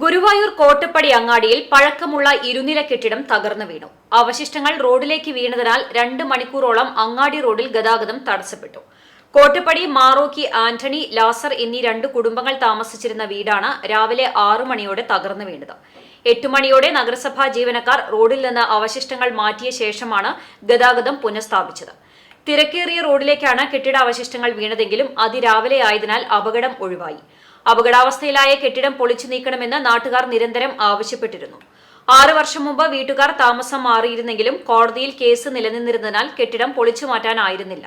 ഗുരുവായൂർ കോട്ടപ്പടി അങ്ങാടിയിൽ പഴക്കമുള്ള ഇരുനില കെട്ടിടം തകർന്നു വീണു. അവശിഷ്ടങ്ങൾ റോഡിലേക്ക് വീണതിനാൽ രണ്ട് മണിക്കൂറോളം അങ്ങാടി റോഡിൽ ഗതാഗതം തടസ്സപ്പെട്ടു. കോട്ടപ്പടി മാറോക്കി ആന്റണി ലാസർ എന്നീ രണ്ട് കുടുംബങ്ങൾ താമസിച്ചിരുന്ന വീടാണ് രാവിലെ ആറു മണിയോടെ തകർന്നു വീണത്. എട്ടു മണിയോടെ നഗരസഭാ ജീവനക്കാർ റോഡിൽ നിന്ന് അവശിഷ്ടങ്ങൾ മാറ്റിയ ശേഷമാണ് ഗതാഗതം പുനഃസ്ഥാപിച്ചത്. തിരക്കേറിയ റോഡിലേക്കാണ് കെട്ടിടാവശിഷ്ടങ്ങൾ വീണതെങ്കിലും അതിരാവിലെ ആയതിനാൽ അപകടം ഒഴിവായി. അപകടാവസ്ഥയിലായ കെട്ടിടം പൊളിച്ചു നീക്കണമെന്ന് നാട്ടുകാർ നിരന്തരം ആവശ്യപ്പെട്ടിരുന്നു. ആറു വർഷം മുമ്പ് വീട്ടുകാർ താമസം മാറിയിരുന്നെങ്കിലും കോടതിയിൽ കേസ് നിലനിന്നിരുന്നതിനാൽ കെട്ടിടം പൊളിച്ചു മാറ്റാനായിരുന്നില്ല.